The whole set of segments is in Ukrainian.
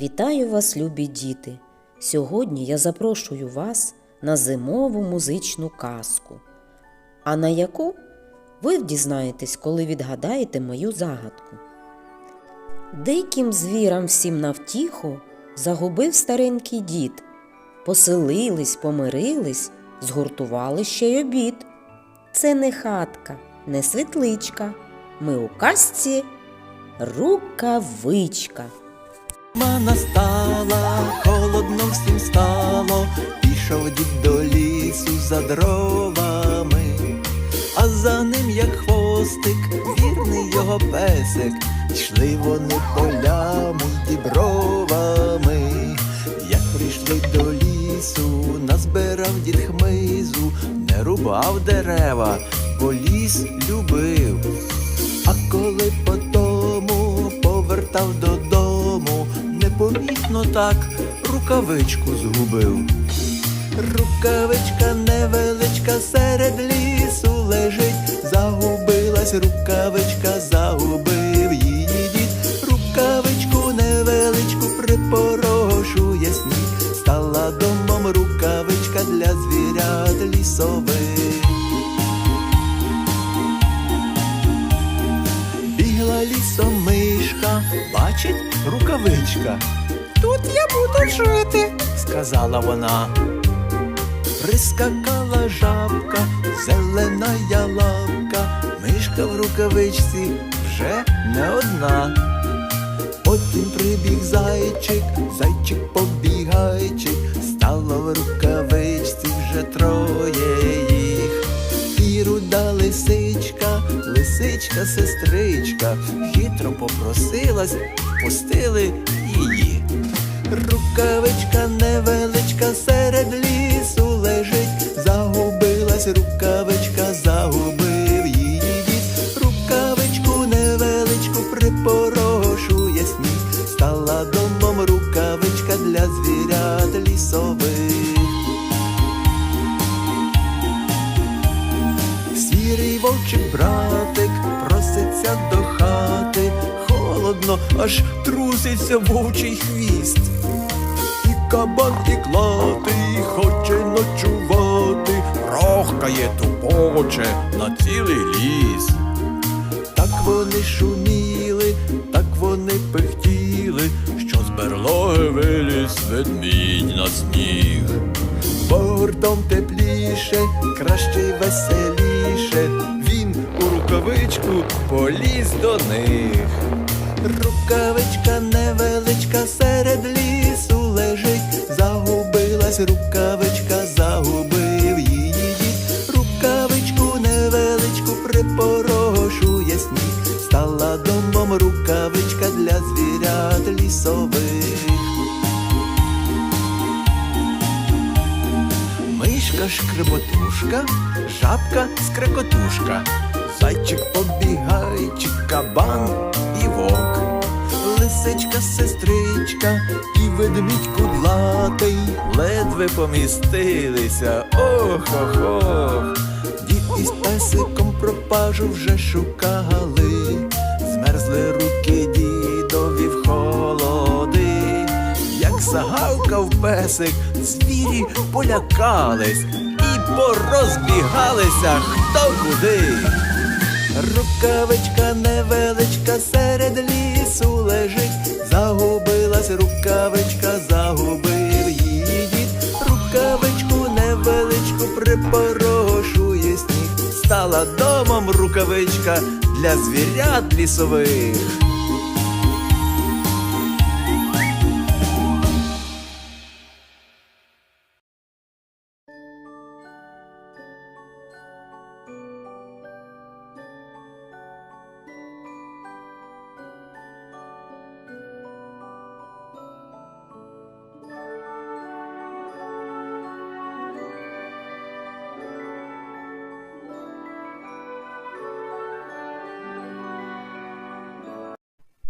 Вітаю вас, любі діти! Сьогодні я запрошую вас на зимову музичну казку. А на яку ви дізнаєтесь, коли відгадаєте мою загадку. Диким звірам всім навтіху загубив старенький дід. Поселились, помирились, згуртували ще й обід. Це не хатка, не світличка. Ми у казці рукавичка. Зима настала, холодно всім стало, пішов дід до лісу за дровами, а за ним, як хвостик, вірний його песик, йшли вони полями й дібровами. Як прийшли до лісу, назбирав дід хмизу, не рубав дерева, бо ліс любив. А коли потому повертав додому, непомітно так рукавичку згубив. Рукавичка невеличка серед лісу лежить, загубилась рукавичка, загубив її дід. Рукавичку невеличку припорошує сніг, стала домом рукавичка для звірят лісових. Бігла лісом мишка, бачить рукавичка. Тут я буду жити, сказала вона. Прискакала жабка, зелена ялавка, мишка в рукавичці вже не одна. Потім прибіг зайчик, зайчик побігайчик, стало в рукавичці лисичка, сестричка, хитро попросилась, пустили її. Рукавичка невеличка серед лісу лежить, загубилась рукавичка, загубив її дід. Рукавичку невеличку припорошує сніг, стала домом рукавичка для звірят лісових. Сірий вовчий братик проситься до хати, холодно, аж труситься вовчий хвіст. І кабан і клатий хоче ночувати, рохкає тупоче на цілий ліс. Так вони шуміли, так вони пихтіли, що з берлоги виліз ведмідь на сніг. Бортом тепліше, краще й веселіше, у рукавичку поліз до них. Рукавичка невеличка серед лісу лежить, загубилась рукавичка, загубив її. Рукавичку невеличку припорошує сніг, стала домом рукавичка для звірят лісових. Мишка шкреботушка, жабка скрекотушка, зайчик побігайчик, кабан і вовк, лисичка сестричка і ведмідь кудлатий ледве помістилися. Ох ох ох. Дід із песиком пропажу вже шукали, змерзли руки дідові в холоди. Як загавкав песик, звірі полякались порозбігалися хто куди. Рукавичка невеличка серед лісу лежить, загубилась рукавичка, загубив її дід. Рукавичку невеличку припорошує сніг, стала домом рукавичка для звірят лісових.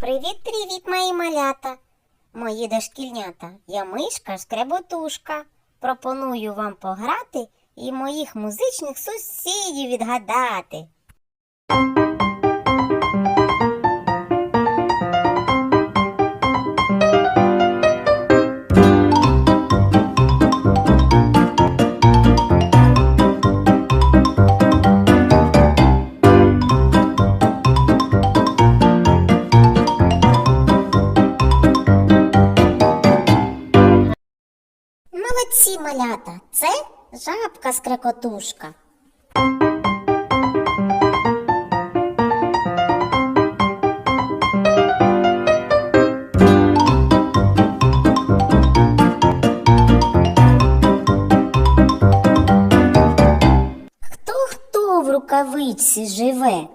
Привіт-привіт, мої малята! Мої дошкільнята, я мишка скреботушка. Пропоную вам пограти і моїх музичних сусідів відгадати. Малята, це жабка скрекотушка. Хто хто в рукавичці живе?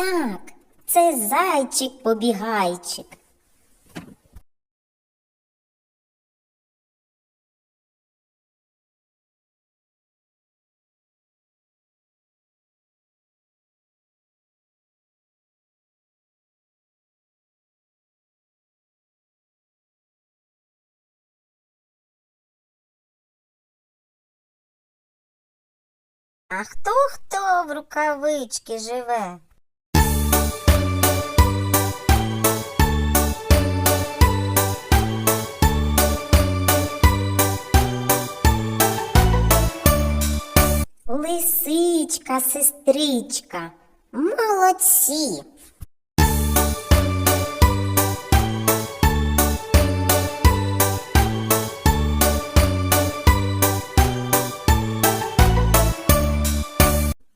Так, це зайчик-побігайчик. А хто хто в рукавички живе? Лисичка, сестричка, молодці.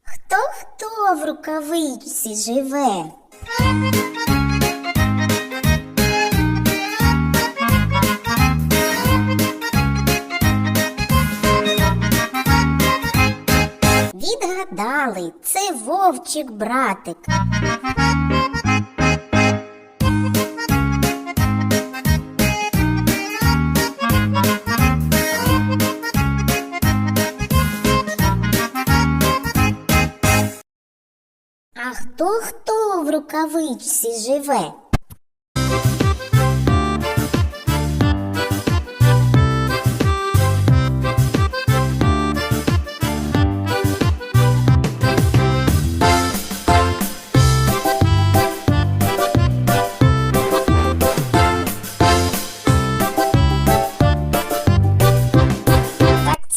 Хто хто в рукавичці живе? Відгадали, це вовчик братик. А хто хто в рукавичці живе?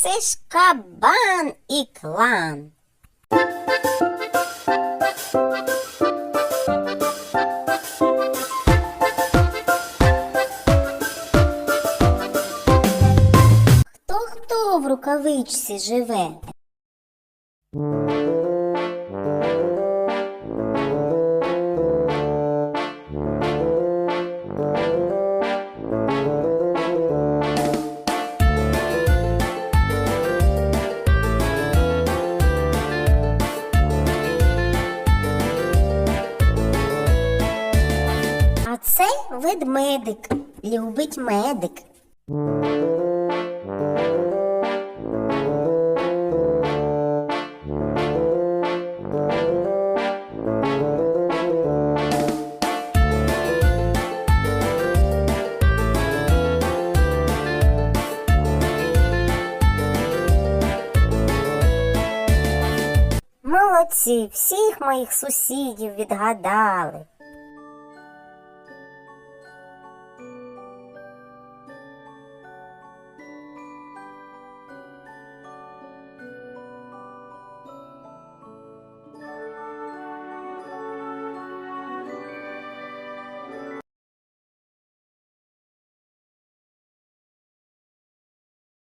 Це ж кабан і клан. Хто хто в рукавичці живе? Ведмедик, любить медик. Молодці, всіх моїх сусідів відгадали.